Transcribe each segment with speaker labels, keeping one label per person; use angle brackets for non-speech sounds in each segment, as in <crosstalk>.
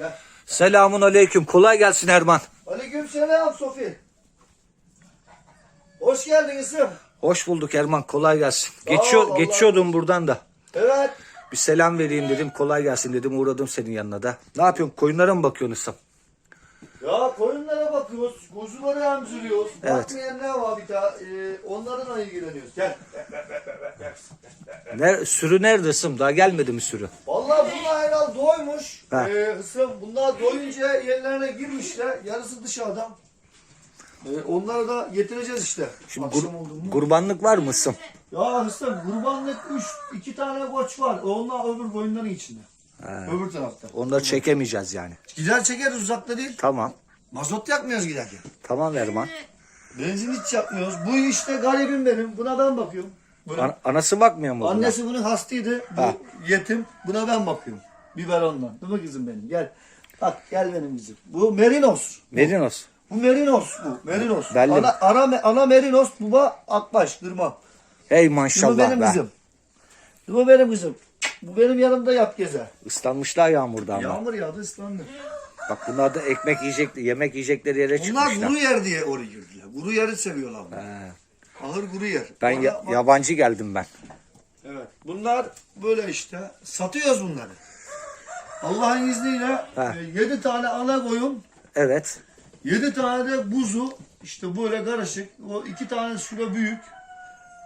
Speaker 1: Gel.
Speaker 2: Selamun aleyküm. Kolay gelsin Erman.
Speaker 1: Aleyküm selam Sofi. Hoş geldin isim.
Speaker 2: Hoş bulduk Erman. Kolay gelsin.
Speaker 1: Sağ ol,
Speaker 2: Geçiyor,
Speaker 1: Allah
Speaker 2: geçiyordum buradan da.
Speaker 1: Evet.
Speaker 2: Bir selam vereyim dedim. Kolay gelsin dedim. Uğradım senin yanına da. Ne yapıyorsun? Koyunlara mı bakıyorsun İslam?
Speaker 1: Ya koyunlara bakıyoruz, kuzuları emziriyoruz.
Speaker 2: Evet.
Speaker 1: Bakmayan ne var bir daha? Ee, onlarla ilgileniyoruz. Gel.
Speaker 2: Ne, sürü nerede İslam? Daha gelmedi mi sürü?
Speaker 1: Vallahi bunlar herhal doymuş.
Speaker 2: Ha.
Speaker 1: Ee, ısım, bunlar doyunca yerlerine girmişler. Yarısı dışarıda. Ee, onları da getireceğiz işte.
Speaker 2: Şimdi
Speaker 1: Akşam
Speaker 2: gur-
Speaker 1: oldu mu?
Speaker 2: kurbanlık var mı İslam?
Speaker 1: Ya Hüsnü kurbanlık 3 2 tane koç var. Onlar öbür koyunların içinde. Öbür tarafta.
Speaker 2: Onları çekemeyeceğiz yani.
Speaker 1: Gider çekeriz uzakta değil.
Speaker 2: Tamam.
Speaker 1: Mazot yakmıyoruz giderken.
Speaker 2: Tamam Erman.
Speaker 1: Benzin hiç yakmıyoruz. Bu işte garibim benim. Buna ben bakıyorum. Buna-
Speaker 2: An- anası bakmıyor mu? buna?
Speaker 1: Annesi bunun hastaydı. Bu
Speaker 2: Ha.
Speaker 1: yetim. Buna ben bakıyorum. Biberondan. Değil mi kızım benim? Gel. Bak gel benim kızım. Bu Merinos.
Speaker 2: Merinos.
Speaker 1: Bu Merinos bu. Merinos.
Speaker 2: Belli.
Speaker 1: Ana, ana, ana Merinos. Baba Akbaş. Kırma.
Speaker 2: Hey
Speaker 1: Bu
Speaker 2: maşallah
Speaker 1: benim
Speaker 2: be.
Speaker 1: kızım. Bu benim kızım. Bu benim yanımda yap gezer.
Speaker 2: Islanmışlar yağmurda ama.
Speaker 1: Yağmur yağdı ıslandı.
Speaker 2: Bak bunlar da ekmek yiyecek, yemek yiyecekleri yere
Speaker 1: Bunlar
Speaker 2: çıkmışlar.
Speaker 1: kuru yer diye oraya girdiler. Kuru yeri seviyorlar. bunlar.
Speaker 2: He.
Speaker 1: Ahır kuru yer.
Speaker 2: Ben
Speaker 1: Orada
Speaker 2: ya- yabancı geldim ben.
Speaker 1: Evet. Bunlar böyle işte. Satıyoruz bunları. Allah'ın izniyle
Speaker 2: Ha.
Speaker 1: 7 tane ana koyun,
Speaker 2: Evet.
Speaker 1: 7 tane de buzu, işte böyle karışık. O 2 tane süre büyük.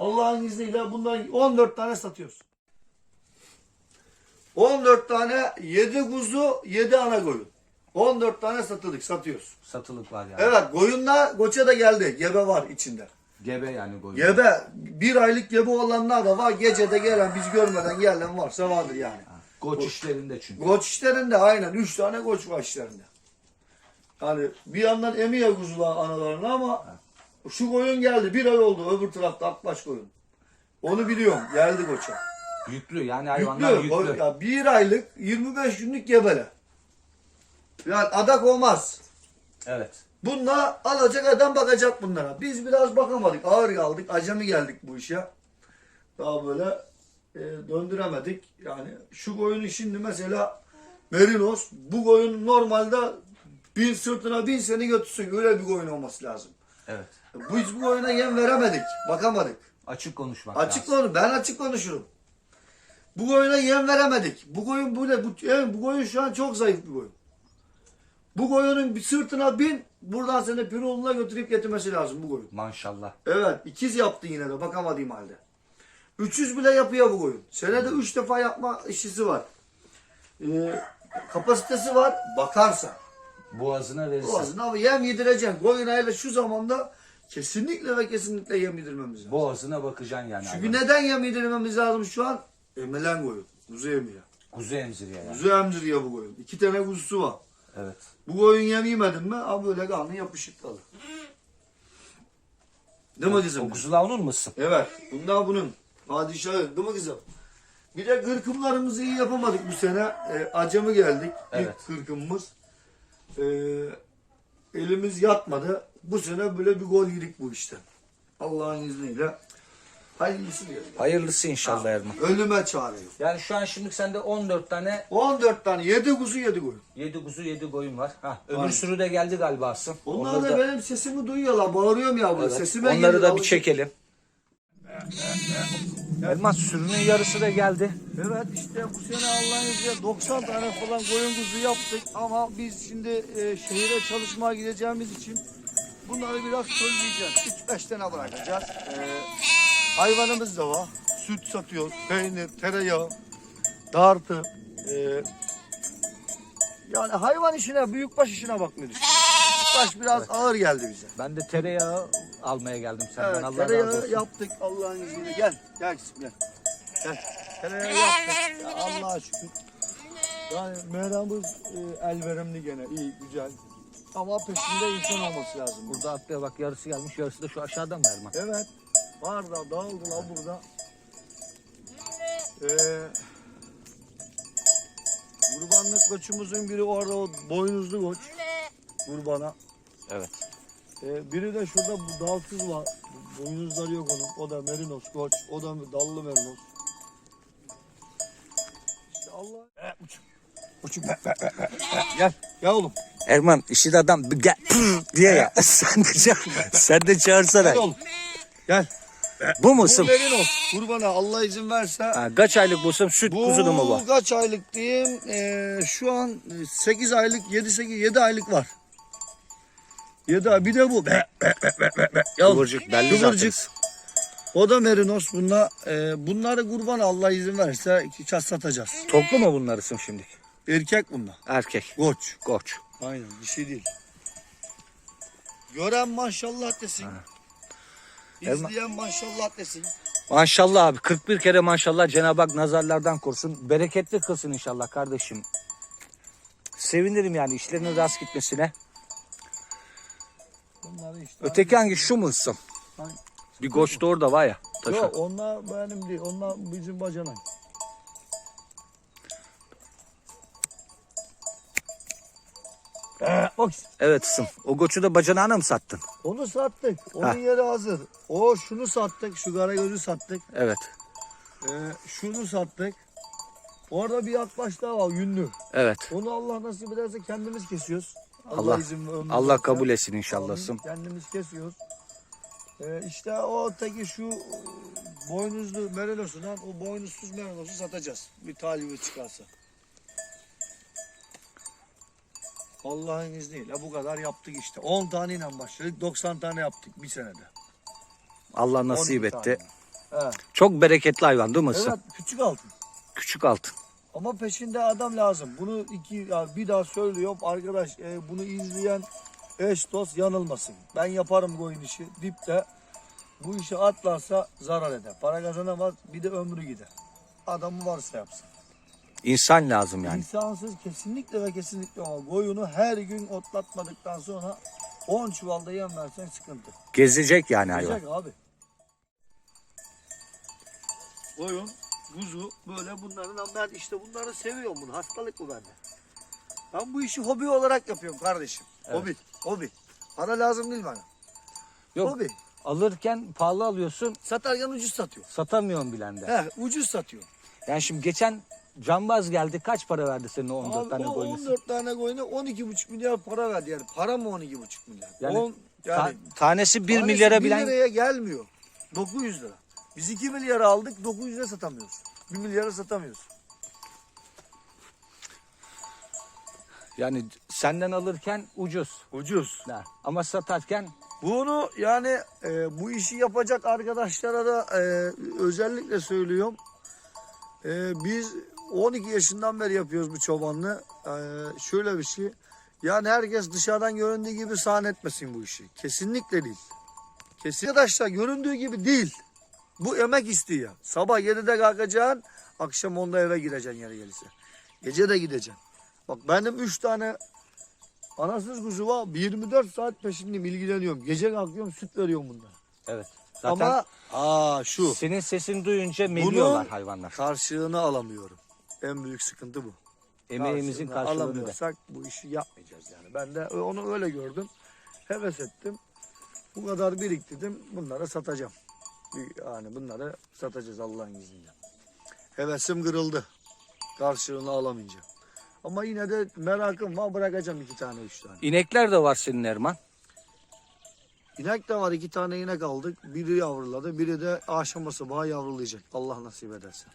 Speaker 1: Allah'ın izniyle bundan 14 tane satıyoruz. 14 tane 7 kuzu, 7 ana koyun. 14 tane satıldık, satıyoruz.
Speaker 2: Satılık var yani.
Speaker 1: Evet, koyunlar koça da geldi. Gebe var içinde.
Speaker 2: Gebe yani koyun.
Speaker 1: Gebe, bir aylık gebe olanlar da var. Gecede gelen, biz görmeden gelen varsa vardır yani.
Speaker 2: Koç işlerinde çünkü.
Speaker 1: Koç işlerinde aynen. Üç tane koç var işlerinde. Yani bir yandan emiyor kuzular analarını ama şu koyun geldi. Bir ay oldu öbür tarafta akbaş koyun. Onu biliyorum. Geldi koça.
Speaker 2: Yüklü yani hayvanlar
Speaker 1: Yüklü.
Speaker 2: yüklü.
Speaker 1: Ya bir aylık 25 günlük gebele. Yani adak olmaz.
Speaker 2: Evet.
Speaker 1: Bunlar alacak adam bakacak bunlara. Biz biraz bakamadık. Ağır kaldık. Acemi geldik bu işe. Daha böyle e, döndüremedik. Yani şu koyunu şimdi mesela Merinos bu koyun normalde bin sırtına bin seni götürsün. Öyle bir koyun olması lazım.
Speaker 2: Evet.
Speaker 1: Biz bu koyuna yem veremedik. Bakamadık.
Speaker 2: Açık konuşmak
Speaker 1: Açık
Speaker 2: lazım.
Speaker 1: konu. Ben açık konuşurum. Bu koyuna yem veremedik. Bu koyun bu ne? Bu, evet, bu koyun şu an çok zayıf bir koyun. Bu koyunun bir sırtına bin, buradan seni Pirul'una götürüp getirmesi lazım bu koyun.
Speaker 2: Maşallah.
Speaker 1: Evet, ikiz yaptı yine de bakamadığım halde. 300 bile yapıyor bu koyun. Senede 3 defa yapma işisi var. Ee, kapasitesi var, bakarsa.
Speaker 2: Boğazına verirsin.
Speaker 1: Boğazına yem yedireceksin. Koyuna hele şu zamanda kesinlikle ve kesinlikle yem yedirmemiz lazım.
Speaker 2: Boğazına bakacaksın yani.
Speaker 1: Çünkü
Speaker 2: hayvanın.
Speaker 1: neden yem yedirmemiz lazım şu an? Emelen koyun. Kuzu emiyor.
Speaker 2: Kuzu emziriyor yani.
Speaker 1: Kuzu emziriyor bu koyun. İki tane kuzusu var.
Speaker 2: Evet.
Speaker 1: Bu koyun yem yemedin mi? Abi böyle kanı yapışık kalır. Değil mi kızım?
Speaker 2: O kuzular onun musun?
Speaker 1: Evet. Bundan bunun. Padişahı. Değil mi kızım? Bir de kırkımlarımızı iyi yapamadık bu sene. E, acemi geldik.
Speaker 2: Evet.
Speaker 1: İlk kırkımımız. E, elimiz yatmadı. Bu sene böyle bir gol yedik bu işte. Allah'ın izniyle. Hayırlısı diyelim.
Speaker 2: Hayırlısı inşallah Erman.
Speaker 1: Ölüme çağırıyor.
Speaker 2: Yani şu an şimdi sende 14 tane
Speaker 1: 14 tane. 7 kuzu 7 koyun.
Speaker 2: 7 kuzu 7 koyun var. Ha, öbür
Speaker 1: Aynen.
Speaker 2: sürü de geldi galiba Asım.
Speaker 1: Onlar
Speaker 2: Onları
Speaker 1: da benim sesimi duyuyorlar. Bağırıyorum ya burada.
Speaker 2: Evet.
Speaker 1: Sesime
Speaker 2: Onları
Speaker 1: geliyor.
Speaker 2: da bir çekelim. Erman sürünün yarısı da geldi.
Speaker 1: Evet işte bu sene Allah'ın izniyle 90 tane falan koyun kuzu yaptık ama biz şimdi e, şehire çalışmaya gideceğimiz için bunları biraz söyleyeceğiz. 3-5 tane bırakacağız. E, hayvanımız da var. Süt satıyoruz, peynir, tereyağı, dartı. E, yani hayvan işine, büyükbaş işine bakmıyoruz. Büyükbaş biraz ağır geldi bize.
Speaker 2: Ben de tereyağı almaya geldim senden.
Speaker 1: Evet,
Speaker 2: Allah razı
Speaker 1: tereyağı
Speaker 2: olsun.
Speaker 1: yaptık Allah'ın izniyle. Gel, gel kızım gel. Gel. Tereyağı yaptık. Ya Allah'a şükür. Yani meramız e, el verimli gene, iyi, güzel. Ama peşinde insan olması lazım.
Speaker 2: Burada atlaya bak yarısı gelmiş yarısı da şu aşağıda mı Erman?
Speaker 1: Evet. Var da dağıldılar burada. Ee, kurbanlık koçumuzun biri orada o boynuzlu koç. Kurbana.
Speaker 2: Evet.
Speaker 1: Ee, biri de şurada bu dalsız var. Boynuzları yok onun. O da merinos koç. O da dallı merinos. İşte Allah... Koçum be, be, be, be. Gel. Gel oğlum.
Speaker 2: Erman işin adam bir gel diye ya. <laughs> sen de çağır, sen de çağırsana.
Speaker 1: Gel oğlum. Gel.
Speaker 2: Bu
Speaker 1: Bu
Speaker 2: musun?
Speaker 1: Merinos. Kurbana Allah izin verse.
Speaker 2: Ha, kaç aylık busun? Süt
Speaker 1: Bu
Speaker 2: kuzulu mu bu?
Speaker 1: kaç aylık diyeyim? Ee, şu an 8 aylık, 7 8 7 aylık var. 7 ay. Bir de bu. Be, be, be, be, be, be. Ya,
Speaker 2: Kıvırcık belli
Speaker 1: kıvırcık.
Speaker 2: zaten.
Speaker 1: O da merinos. Bunlar, e, bunları kurban Allah izin verirse çat satacağız.
Speaker 2: Toplu mu bunlarısın şimdi?
Speaker 1: Erkek bunlar.
Speaker 2: Erkek.
Speaker 1: Koç.
Speaker 2: Koç.
Speaker 1: Aynen bir şey değil. Gören maşallah desin.
Speaker 2: Elma-
Speaker 1: İzleyen maşallah desin.
Speaker 2: Maşallah abi 41 kere maşallah Cenab-ı Hak nazarlardan korusun. Bereketli kılsın inşallah kardeşim. Sevinirim yani işlerinin rast gitmesine.
Speaker 1: Bunları işte
Speaker 2: Öteki hangi şu musun?
Speaker 1: Hangi?
Speaker 2: Bir koç da orada var ya. Taşı.
Speaker 1: Yok onlar benim değil. Onlar bizim bacanak. Bak
Speaker 2: Evet ısım. O koçu da bacanağına mı sattın?
Speaker 1: onu sattık. Onun
Speaker 2: Ha.
Speaker 1: yeri hazır. O şunu sattık. Şu karagözü sattık.
Speaker 2: Evet.
Speaker 1: Ee, şunu sattık. Orada bir yaklaş daha var yünlü.
Speaker 2: Evet.
Speaker 1: Onu Allah nasip ederse kendimiz kesiyoruz.
Speaker 2: Allah-
Speaker 1: izin ömrü
Speaker 2: Allah kabul etsin inşallah ısım.
Speaker 1: Kendimiz kesiyoruz. Ee, işte o teki şu boynuzlu merinosundan o boynuzsuz merinosu satacağız. Bir talibi çıkarsa. Allah'ın izniyle bu kadar yaptık işte. 10 taneyle başladık 90 tane yaptık bir senede.
Speaker 2: Allah nasip
Speaker 1: 12
Speaker 2: etti.
Speaker 1: tane. Evet.
Speaker 2: Çok bereketli hayvan değil mi
Speaker 1: evet küçük altın.
Speaker 2: Küçük altın.
Speaker 1: Ama peşinde adam lazım. Bunu iki ya bir daha söylüyorum arkadaş e, bunu izleyen eş dost yanılmasın. Ben yaparım bu oyun işi. Dipte bu işi atlarsa zarar eder. Para kazanamaz bir de ömrü gider. Adamı varsa yapsın.
Speaker 2: İnsan lazım yani.
Speaker 1: İnsansız kesinlikle ve kesinlikle ama koyunu her gün otlatmadıktan sonra 10 çuvalda yem versen sıkıntı.
Speaker 2: Gezecek yani hayvan.
Speaker 1: Güzel abi. Koyun, kuzu böyle bunların ben işte bunları seviyorum bunu. Hastalık bu bende. Ben bu işi hobi olarak yapıyorum kardeşim.
Speaker 2: Evet.
Speaker 1: Hobi, hobi. Para lazım değil bana.
Speaker 2: Yok
Speaker 1: Hobi.
Speaker 2: alırken pahalı alıyorsun
Speaker 1: Satarken ucuz satıyor.
Speaker 2: satamıyorsun bilen de.
Speaker 1: He, ucuz satıyor.
Speaker 2: Yani şimdi geçen cambaz geldi kaç para verdi senin o 14
Speaker 1: Abi,
Speaker 2: tane
Speaker 1: o
Speaker 2: koyunu?
Speaker 1: 14 tane koyuna 12,5 milyar para verdi yani. Para mı 12,5 milyar?
Speaker 2: Yani
Speaker 1: On- yani
Speaker 2: Ta- tanesi 1
Speaker 1: tanesi
Speaker 2: milyara
Speaker 1: bir
Speaker 2: bilen
Speaker 1: liraya gelmiyor. 900 lira. Biz 2 milyara aldık 900'e satamıyoruz. 1 milyara satamıyoruz.
Speaker 2: yani senden alırken ucuz.
Speaker 1: Ucuz.
Speaker 2: Ha, Ama satarken
Speaker 1: Bunu yani e, bu işi yapacak arkadaşlara da e, özellikle söylüyorum. E, biz 12 yaşından beri yapıyoruz bu çobanlığı. E, şöyle bir şey. Yani herkes dışarıdan göründüğü gibi sahne etmesin bu işi. Kesinlikle değil. Kesin. Arkadaşlar göründüğü gibi değil. Bu emek istiyor. Sabah 7'de kalkacaksın, akşam 10'da eve gireceksin yere gelirse. Gece de gideceksin. Bak benim 3 tane anasız kuzu var. 24 saat peşindeyim, ilgileniyorum. Gece kalkıyorum, süt veriyorum bunlara.
Speaker 2: evet. Zaten
Speaker 1: Ama aa şu
Speaker 2: senin sesini duyunca meliyorlar hayvanlar.
Speaker 1: karşılığını alamıyorum. En büyük sıkıntı bu.
Speaker 2: Emeğimizin karşılığını da.
Speaker 1: alamıyorsak bu işi yapmayacağız yani. Ben de onu öyle gördüm. Heves ettim. Bu kadar biriktirdim. Bunları satacağım. Yani bunları satacağız Allah'ın izniyle. Hevesim kırıldı. Karşılığını alamayınca. Ama yine de merakım var. Bırakacağım iki tane, üç tane.
Speaker 2: İnekler de var senin Erman.
Speaker 1: İnek de var. iki tane inek aldık. Biri yavruladı. Biri de akşama sabahı yavrulayacak. Allah nasip ederse.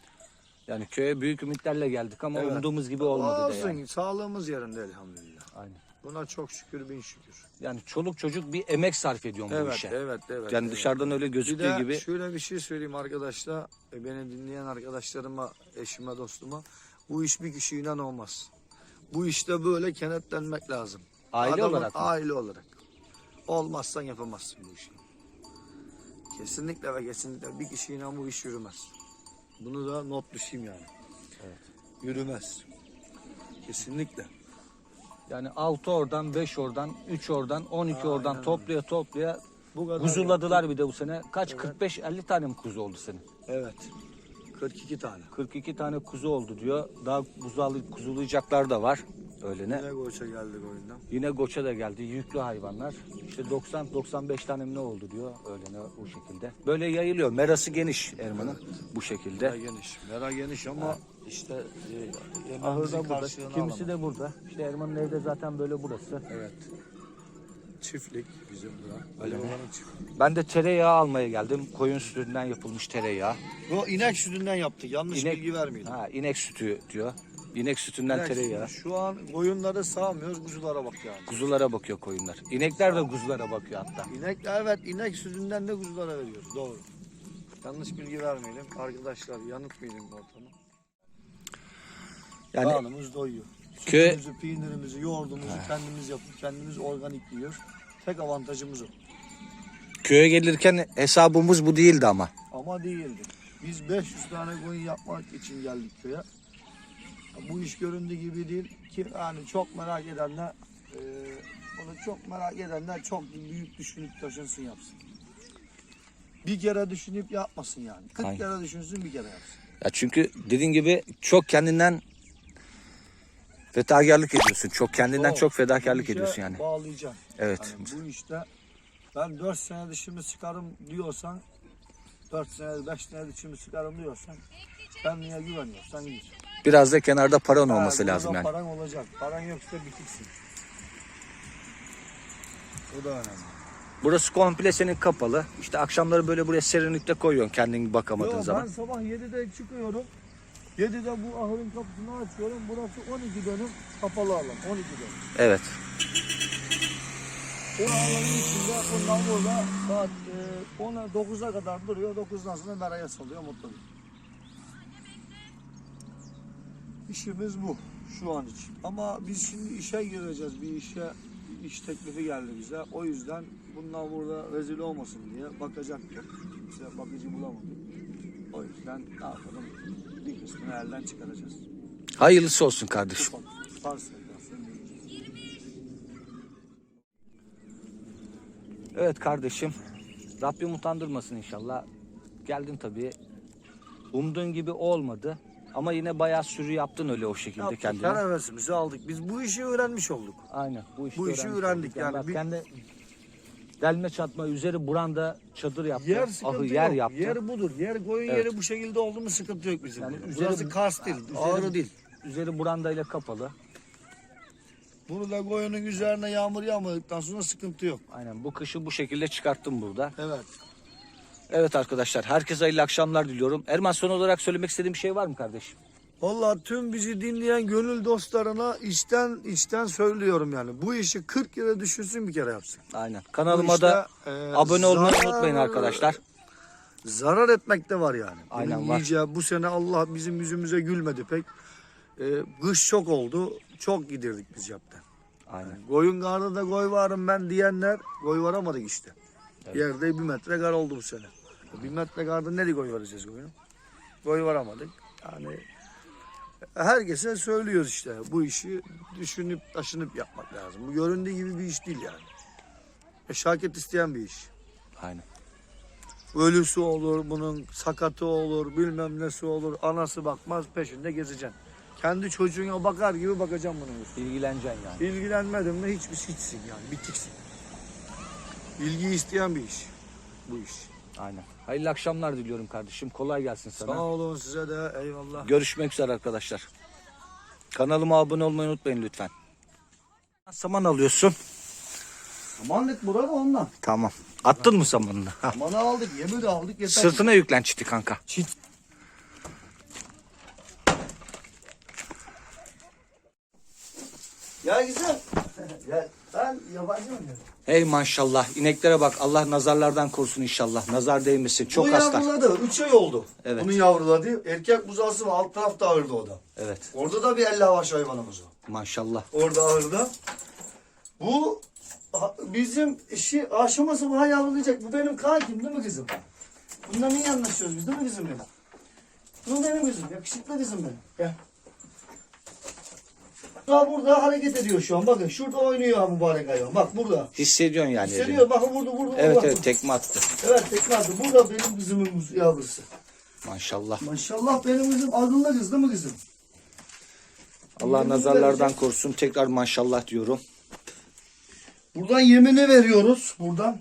Speaker 2: Yani köye büyük ümitlerle geldik ama
Speaker 1: Evet.
Speaker 2: umduğumuz gibi olmadı da
Speaker 1: Olsun.
Speaker 2: yani.
Speaker 1: Sağlığımız yerinde elhamdülillah.
Speaker 2: Aynen.
Speaker 1: Buna çok şükür bin şükür.
Speaker 2: Yani çoluk çocuk bir emek sarf ediyor bu
Speaker 1: Evet,
Speaker 2: işe.
Speaker 1: evet, evet.
Speaker 2: Yani
Speaker 1: evet.
Speaker 2: dışarıdan öyle
Speaker 1: Bir
Speaker 2: gözüktüğü
Speaker 1: de
Speaker 2: gibi
Speaker 1: şöyle bir şey söyleyeyim arkadaşlar. e, Beni dinleyen arkadaşlarıma, eşime, dostuma. Bu iş bir kişiyle olmaz. Bu işte böyle kenetlenmek lazım.
Speaker 2: Aile olarak mı?
Speaker 1: Aile olarak. Olmazsan yapamazsın bu işi. Kesinlikle ve kesinlikle bir kişiyle bu iş yürümez. Bunu da not düşeyim yani.
Speaker 2: Evet.
Speaker 1: Yürümez. Kesinlikle.
Speaker 2: yani 6 oradan 5 oradan 3 oradan 12 oradan
Speaker 1: Aynen
Speaker 2: toplaya toplaya
Speaker 1: Bu kadar
Speaker 2: kuzuladılar bir de bu sene. Kaç 45-50 tane mi kuzu oldu senin?
Speaker 1: Evet. 42 tane.
Speaker 2: 42 tane kuzu oldu diyor. Daha buzalı, kuzulayacaklar da var. Öğlene.
Speaker 1: Yine Goç'a geldik oyundan.
Speaker 2: Yine Goç'a da geldi. Yüklü hayvanlar. İşte 90-95 tane mi ne oldu diyor öğlene bu şekilde. Böyle yayılıyor. Merası geniş Erman'ın bu şekilde.
Speaker 1: Mera geniş. Mera geniş ama işte e,
Speaker 2: Ahırda burada. Kimisi
Speaker 1: alamadık.
Speaker 2: de burada. İşte Erman'ın evde zaten böyle burası.
Speaker 1: Evet. Çiftlik bizim bura. Ali Baba'nın çiftliği.
Speaker 2: Ben de tereyağı almaya geldim. Koyun sütünden yapılmış tereyağı.
Speaker 1: Bu inek sütünden yaptık. Yanlış
Speaker 2: İnek-
Speaker 1: bilgi vermeyelim.
Speaker 2: Ha, inek sütü diyor. İnek sütünden tereyağı.
Speaker 1: Şu an koyunları sağmıyoruz. Kuzulara bak yani.
Speaker 2: Kuzulara bakıyor koyunlar. İnekler de kuzulara bakıyor hatta.
Speaker 1: İnek evet inek sütünden de kuzulara veriyoruz. Doğru. Yanlış bilgi vermeyelim. Arkadaşlar yanıtmayalım ortamı.
Speaker 2: Yani
Speaker 1: Karnımız doyuyor.
Speaker 2: Köy-
Speaker 1: Sütümüzü, peynirimizi, yoğurdumuzu kendimiz yapıp kendimiz organik yiyor. Tek avantajımız o.
Speaker 2: köye gelirken hesabımız bu değildi ama.
Speaker 1: Ama değildi. Biz 500 tane koyun yapmak için geldik köye. Bu iş göründüğü gibi değil ki yani çok merak edenler e, bunu çok merak edenler çok büyük düşünüp taşınsın yapsın. Bir kere düşünüp yapmasın yani. 40
Speaker 2: Aynen.
Speaker 1: kere düşünsün bir kere yapsın.
Speaker 2: Ya çünkü dediğin gibi çok kendinden fedakarlık ediyorsun. Çok kendinden
Speaker 1: Doğru.
Speaker 2: çok fedakarlık
Speaker 1: Bu
Speaker 2: ediyorsun yani.
Speaker 1: Bağlayacaksın.
Speaker 2: Evet.
Speaker 1: Yani bu işte ben 4 sene dişimi çıkarım diyorsan 4 sene 5 sene dişimi çıkarım diyorsan kendine güveniyorsan git.
Speaker 2: Biraz da kenarda paran
Speaker 1: Ha,
Speaker 2: olması
Speaker 1: burada
Speaker 2: lazım yani.
Speaker 1: Paran olacak. Paran yoksa bitiksin. O da önemli.
Speaker 2: Burası komple senin kapalı. İşte akşamları böyle buraya serinlikte koyuyorsun kendin bakamadığın
Speaker 1: Yo,
Speaker 2: zaman.
Speaker 1: ben sabah 7'de çıkıyorum. 7'de bu ahırın kapısını açıyorum. Burası 12 dönüm kapalı alan. 12 dönüm.
Speaker 2: Evet.
Speaker 1: O alanın içinde bundan burada saat e, 10'a 9'a kadar duruyor. 9'dan sonra meraya salıyor mutlu. İşimiz bu şu an için. Ama biz şimdi işe gireceğiz. Bir işe iş teklifi geldi bize. O yüzden bundan burada rezil olmasın diye bakacaktık. Kimse bakıcı bulamadık. O yüzden ne yapalım? Bir kısmını elden çıkaracağız.
Speaker 2: Hayırlısı olsun kardeşim.
Speaker 1: Ufak.
Speaker 2: Evet kardeşim. Rabbim utandırmasın inşallah. Geldin tabii. Umduğun gibi olmadı. Ama yine bayağı sürü yaptın öyle o şekilde
Speaker 1: Yaptık,
Speaker 2: kendine.
Speaker 1: Her hevesimizi aldık. Biz bu işi öğrenmiş olduk.
Speaker 2: Aynen. Bu, işte
Speaker 1: Bu işi öğrendik yani.
Speaker 2: bak
Speaker 1: Bir-
Speaker 2: kendi delme çatma üzeri buranda çadır yaptı.
Speaker 1: Yer sıkıntı
Speaker 2: ahı yer
Speaker 1: yok.
Speaker 2: yaptı.
Speaker 1: Yer budur. Yer koyun
Speaker 2: Evet.
Speaker 1: yeri bu şekilde oldu mu sıkıntı yok bizim.
Speaker 2: Yani
Speaker 1: Yani
Speaker 2: üzeri-
Speaker 1: Burası Kars değil.
Speaker 2: üzeri-
Speaker 1: Ağrı değil.
Speaker 2: Üzeri brandayla kapalı.
Speaker 1: Burada koyunun üzerine yağmur yağmadıktan sonra sıkıntı yok.
Speaker 2: Aynen bu kışı bu şekilde çıkarttım burada.
Speaker 1: Evet.
Speaker 2: Evet arkadaşlar herkese hayırlı akşamlar diliyorum. Erman son olarak söylemek istediğim bir şey var mı kardeşim?
Speaker 1: Vallahi tüm bizi dinleyen gönül dostlarına içten içten söylüyorum yani. Bu işi 40 kere düşünsün bir kere yapsın.
Speaker 2: Aynen. Kanalıma
Speaker 1: işte,
Speaker 2: da
Speaker 1: e,
Speaker 2: abone olmayı
Speaker 1: zarar-
Speaker 2: unutmayın arkadaşlar.
Speaker 1: Zarar etmek de var yani.
Speaker 2: Aynen
Speaker 1: Bunun
Speaker 2: var.
Speaker 1: yiyeceği- bu sene Allah bizim yüzümüze gülmedi pek. E, kış çok oldu. Çok gidirdik biz yaptan.
Speaker 2: Aynen.
Speaker 1: Koyun karnında koy varım ben diyenler koy varamadık işte.
Speaker 2: Evet.
Speaker 1: Yerde bir metre kar oldu bu sene. Bir metre karda nereye koy varacağız koyunu? Koy varamadık. Yani herkese söylüyoruz işte bu işi düşünüp taşınıp yapmak lazım. Bu göründüğü gibi bir iş değil yani. Meşakkat isteyen bir iş.
Speaker 2: Aynen.
Speaker 1: Ölüsü olur, bunun sakatı olur, bilmem nesi olur. Anası bakmaz peşinde gezeceksin. Kendi çocuğuna bakar gibi bakacağım bunun üstüne.
Speaker 2: İlgileneceksin yani.
Speaker 1: İlgilenmedim mi hiçbir hiçsin yani bitiksin. İlgi isteyen bir iş bu iş.
Speaker 2: Aynen. Hayırlı akşamlar diliyorum kardeşim. Kolay gelsin sana.
Speaker 1: Sağ olun size de eyvallah.
Speaker 2: Görüşmek üzere arkadaşlar. Kanalıma abone olmayı unutmayın lütfen. Saman alıyorsun.
Speaker 1: Samanlık burada ondan.
Speaker 2: Tamam. Attın mı samanını? Ha. <laughs>
Speaker 1: Samanı aldık, yemi de aldık yeter.
Speaker 2: Sırtına yüklen çiti kanka.
Speaker 1: Çit. Ya güzel. <laughs> ya ben yabancı mı diyorum?
Speaker 2: Hey maşallah. İneklere bak. Allah nazarlardan korusun inşallah. Nazar değmesin. Çok
Speaker 1: Bu
Speaker 2: hasta.
Speaker 1: yavruladı. 3 ay oldu.
Speaker 2: Evet.
Speaker 1: Bunun yavruladı. Erkek buzağısı var. Alt tarafta ağırdı o da.
Speaker 2: Evet.
Speaker 1: Orada da bir elle avaş hayvanımız var.
Speaker 2: Maşallah.
Speaker 1: Orada ağırda. Bu ha- bizim işi aşaması bu yavrulayacak. Bu benim kankim değil mi kızım? Bundan iyi anlaşıyoruz biz değil mi kızım benim? Bu benim kızım. Yakışıklı kızım benim. Gel. Daha burada hareket ediyor şu an. Bakın şurada oynuyor ha mübarek hayvan. Bak burada.
Speaker 2: Hissediyorsun yani.
Speaker 1: Hissediyor. Bakın vurdu vurdu.
Speaker 2: Evet
Speaker 1: vurdu.
Speaker 2: evet tekme attı.
Speaker 1: Evet tekrar attı. Burada benim kızımın yavrusu.
Speaker 2: Maşallah.
Speaker 1: Maşallah benim kızım akıllı kız değil mi kızım?
Speaker 2: Allah
Speaker 1: Yemini
Speaker 2: nazarlardan
Speaker 1: vereceğiz.
Speaker 2: korusun. Tekrar maşallah diyorum.
Speaker 1: Buradan yemini veriyoruz. Buradan.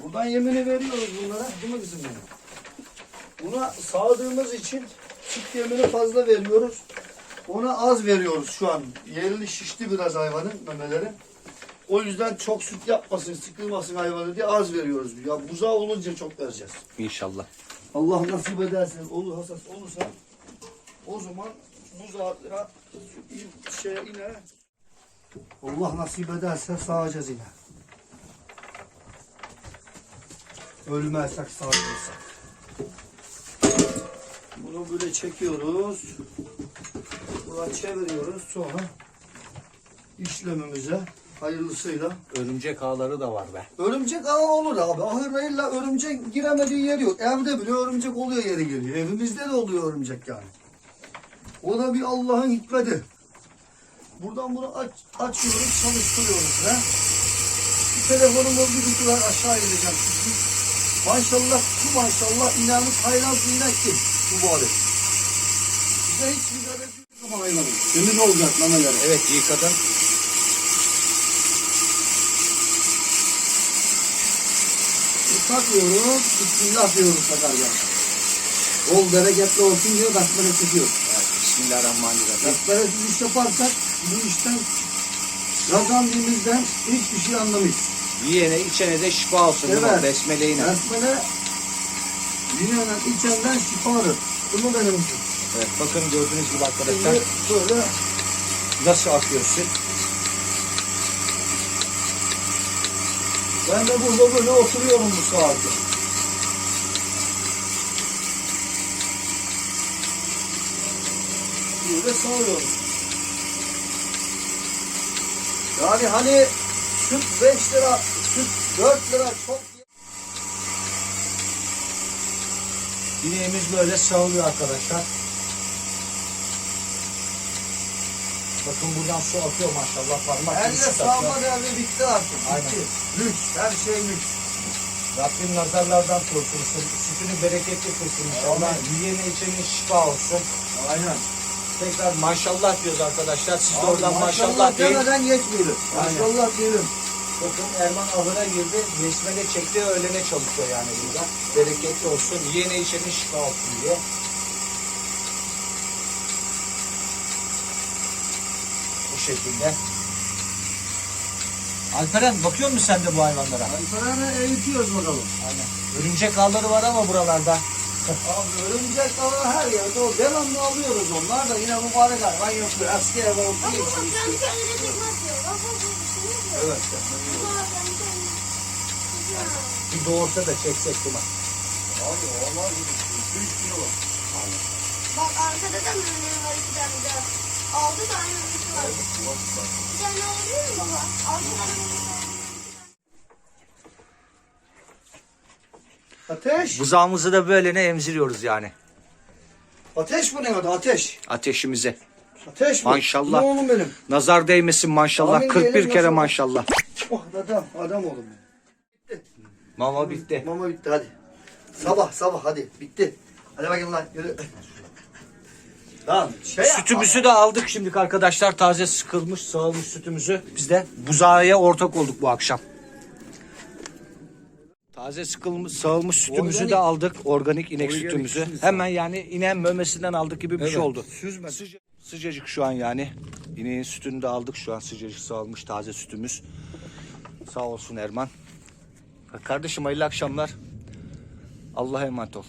Speaker 1: Buradan yemini veriyoruz bunlara. Değil mi kızım benim? Buna sağdığımız için çift yemini fazla veriyoruz. Ona az veriyoruz şu an. Yerli şişti biraz hayvanın memeleri. O yüzden çok süt yapmasın, sıkılmasın hayvanı diye az veriyoruz. Ya buzağı olunca çok vereceğiz.
Speaker 2: İnşallah.
Speaker 1: Allah nasip ederse, olur hassas olursa o zaman buzağına şeye iner. Allah nasip ederse sağacağız yine. Ölmezsek sağacağız. Bunu böyle çekiyoruz. Buradan çeviriyoruz. Sonra işlemimize hayırlısıyla
Speaker 2: Örümcek ağları da var be.
Speaker 1: Örümcek ağı olur abi. Ahırda illa örümcek giremediği yer yok. Evde bile örümcek oluyor yeri geliyor. Evimizde de oluyor örümcek yani. O da bir Allah'ın hikmeti. Buradan bunu aç, açıyoruz, çalıştırıyoruz. He? Bir telefonumu bir kutular aşağı ineceğim. Maşallah, bu maşallah inanmış hayran inek değil. Mübarek. Bize hiç müdahale yok ama hayvanın. Temiz olacak memeleri.
Speaker 2: Evet yıkadın.
Speaker 1: Takıyoruz, Bismillah diyoruz takarken. Ol bereketli olsun diyor, besmele çekiyoruz.
Speaker 2: Evet, Bismillahirrahmanirrahim.
Speaker 1: Besmelesiz iş yaparsak bu işten kazandığımızdan hiçbir şey anlamayız.
Speaker 2: Yiyene içene de şifa olsun.
Speaker 1: Evet.
Speaker 2: Besmeleyle.
Speaker 1: Besmele dinlenen içenden şifadır. Bunu benim için.
Speaker 2: Evet, bakın gördüğünüz gibi arkadaşlar
Speaker 1: böyle
Speaker 2: nasıl akıyor süt.
Speaker 1: ben de burada böyle oturuyorum bu saatte. Böyle sağlıyorum. Yani hani süt 5 lira, süt 4 lira çok
Speaker 2: İneğimiz böyle sağlıyor arkadaşlar. Bakın buradan su akıyor maşallah. Parmak süt akıyor.
Speaker 1: sağma devri bitti artık.
Speaker 2: Aynen.
Speaker 1: Bitti. Lüks. Her şey lüks.
Speaker 2: Rabbim nazarlardan korusun. Sütünü bereketli kılsın inşallah. Yiyene içene şifa olsun.
Speaker 1: Aynen.
Speaker 2: Tekrar maşallah diyoruz arkadaşlar. Siz de
Speaker 1: Abi
Speaker 2: oradan maşallah deyin.
Speaker 1: demeden geçmeyelim.
Speaker 2: Aynen.
Speaker 1: Maşallah diyelim.
Speaker 2: Bakın Erman ahıra girdi. Besmele çekti. Öğlene çalışıyor yani burada. Bereketli olsun. Yiyene içene şifa olsun diye. Şekilde. Alperen bakıyor musun sen de bu hayvanlara?
Speaker 1: Alperen'e eğitiyoruz bakalım.
Speaker 2: Aynen. Örümcek ağları var ama buralarda.
Speaker 1: Abi örümcek ağı her yerde o. Devamlı alıyoruz onlar da yine mübarek hayvan yapıyor. Eski ev olduğu
Speaker 3: Bak bak kendi kendine. Bak bak diyor?
Speaker 1: Evet.
Speaker 2: Bir doğursa da çeksek mi?
Speaker 1: Abi onlar 3 kilo var.
Speaker 3: Bak arkada da memeli var iki tane de. Altı tane memesi var. Bir tane oluyor mu baba? Altı tane var.
Speaker 1: Ateş.
Speaker 2: Buzağımızı da böyle ne emziriyoruz yani.
Speaker 1: Ateş bu ne adı? Ateş.
Speaker 2: Ateşimize.
Speaker 1: Ateş bu.
Speaker 2: Maşallah.
Speaker 1: Bu oğlum benim.
Speaker 2: Nazar değmesin maşallah.
Speaker 1: Amin
Speaker 2: 41
Speaker 1: diyelim,
Speaker 2: kere
Speaker 1: nasıl?
Speaker 2: maşallah.
Speaker 1: Oh adam. Adam oğlum benim.
Speaker 2: Mama bitti.
Speaker 1: Mama bitti hadi. Sabah sabah hadi bitti. Hadi bakayım lan yürü. Lan şey.
Speaker 2: Sütümüzü de aldık şimdi arkadaşlar. Taze sıkılmış, sağılmış sütümüzü. Biz de buzağa ortak olduk bu akşam. Taze sıkılmış, sağılmış sütümüzü
Speaker 1: Organik.
Speaker 2: de aldık. Organik inek
Speaker 1: Organik
Speaker 2: sütümüzü.
Speaker 1: sütümüz.
Speaker 2: Hemen yani inen memesinden aldık gibi bir şey oldu.
Speaker 1: Süzme.
Speaker 2: Sıca- sıcacık şu an yani. İneğin sütünü de aldık şu an sıcacık sağılmış taze sütümüz. Sağ olsun Erman. Kardeşim hayırlı akşamlar. Allah'a emanet ol.